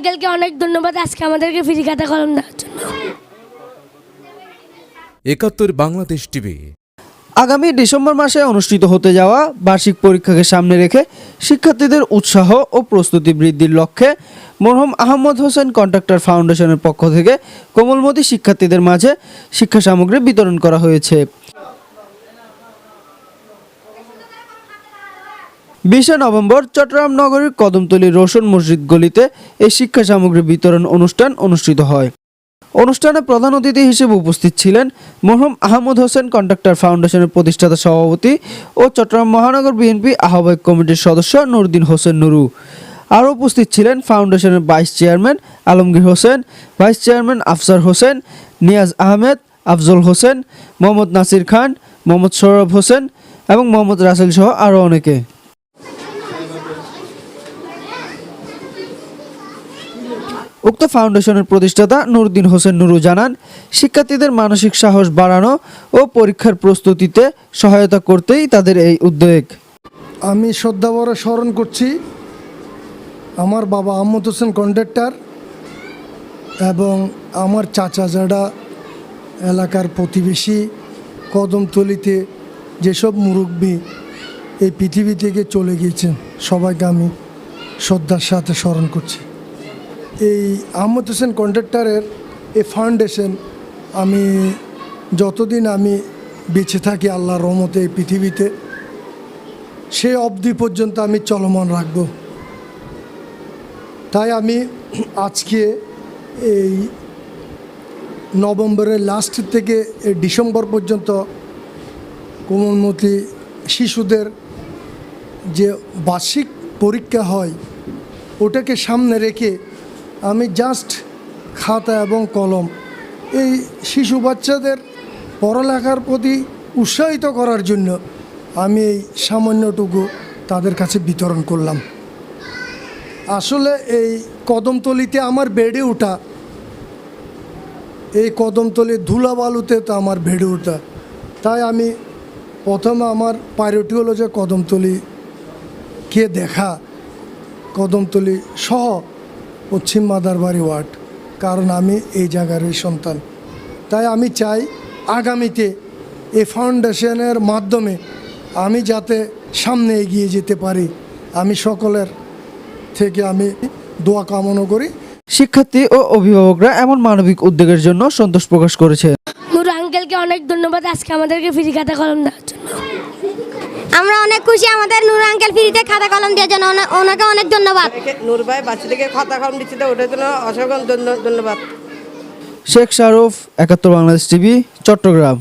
আঙ্কেলকে অনেক ধন্যবাদ আজকে আমাদেরকে ফ্রি খাতা কলম দেওয়ার জন্য। একাত্তর বাংলাদেশ টিভি। আগামী ডিসেম্বর মাসে অনুষ্ঠিত হতে যাওয়া বার্ষিক পরীক্ষাকে সামনে রেখে শিক্ষার্থীদের উৎসাহ ও প্রস্তুতি বৃদ্ধির লক্ষ্যে মরহুম আহমদ হোসেন কন্ট্রাক্টর ফাউন্ডেশনের পক্ষ থেকে কোমলমতি শিক্ষার্থীদের মাঝে শিক্ষা সামগ্রী বিতরণ করা হয়েছে। বিশে নভেম্বর চট্টগ্রাম নগরীর কদমতলী রোশন মসজিদ গলিতে এই শিক্ষা সামগ্রী বিতরণ অনুষ্ঠান অনুষ্ঠিত হয়। অনুষ্ঠানে প্রধান অতিথি হিসেবে উপস্থিত ছিলেন মরহুম আহমদ হোসেন, কন্ট্রাক্টর ফাউন্ডেশনের প্রতিষ্ঠাতা সভাপতি ও চট্টগ্রাম মহানগর বিএনপি আহ্বায়ক কমিটির সদস্য নুরুদ্দিন হোসেন নুরু। আরও উপস্থিত ছিলেন ফাউন্ডেশনের vice chairman Alamgir Hossain, vice chairman Afsar Hossain, Niaz Ahmed, Afzal Hossain, Mohammad Nasir Khan, Mohammad Sourav Hossain এবং মোহাম্মদ রাসেল সহ আরও অনেকে। উক্ত ফাউন্ডেশনের প্রতিষ্ঠাতা নুরুদ্দিন হোসেন নুরু জানান, শিক্ষার্থীদের মানসিক সাহস বাড়ানো ও পরীক্ষার প্রস্তুতিতে সহায়তা করতেই তাদের এই উদ্যোগ আমি শ্রদ্ধাভরে স্মরণ করছি আমার বাবা আহমদ হোসেন কন্ডাক্টর এবং আমার চাচা যারা এলাকার প্রতিবেশী কদমতলিতে যেসব মুরব্বী এই পৃথিবী থেকে চলে গিয়েছেন, সবাইকে আমি শ্রদ্ধার সাথে স্মরণ করছি। এই আহমদ হোসেন কন্ডাক্টরের এই ফাউন্ডেশন আমি যতদিন আমি বেঁচে থাকি আল্লাহর রহমতে এই পৃথিবীতে, সে অবধি পর্যন্ত আমি চলমান রাখব। তাই আমি আজকে এই নভেম্বরের লাস্ট থেকে ডিসেম্বর পর্যন্ত কোমলমতি শিশুদের যে বার্ষিক পরীক্ষা হয়, ওটাকে সামনে রেখে আমি জাস্ট খাতা এবং কলম। এই শিশু বাচ্চাদের পড়ালেখার প্রতি উৎসাহিত করার জন্য আমি এই সামান্যটুকু তাদের কাছে বিতরণ করলাম। আসলে এই কদমতলিতে আমার বেড়ে ওঠা, এই কদমতলির ধুলাবালুতে তো আমার বেড়ে ওঠা। তাই আমি প্রথমে আমার প্রায়োরিটি হলো যে কদমতলি কে দেখা, কদমতলি সহ পশ্চিম মাদারবাড়ি ওয়ার্ড কারণ আমি এই জায়গারই সন্তান। তাই আমি চাই আগামীতে এই ফাউন্ডেশনের মাধ্যমে আমি যাতে সামনে এগিয়ে যেতে পারি। আমি সকলের থেকে আমি দোয়া কামনা করি। শিক্ষার্থী ও অভিভাবকরা এমন মানবিক উদ্যোগের জন্য সন্তোষ প্রকাশ করেছে নূর আঙ্কেলকে অনেক ধন্যবাদ। আজকে আমাদেরকে ফ্রি খাতা কলম দেওয়ার জন্য। আমরা অনেক খুশি আমাদের নূর আঙ্কেল ফ্রিতে খাতা কলম দেওয়ার জন্য। ওনা- ওনাকে অনেক ধন্যবাদ। থেকে নূর ভাই বাচ্চাদেরকে খাতা কলম দিচ্ছে তো ওটার জন্য অসংখ্য ধন্য- ধন্যবাদ। শেখ শাহরুফ একাত্তর বাংলাদেশ টিভি চট্টগ্রাম।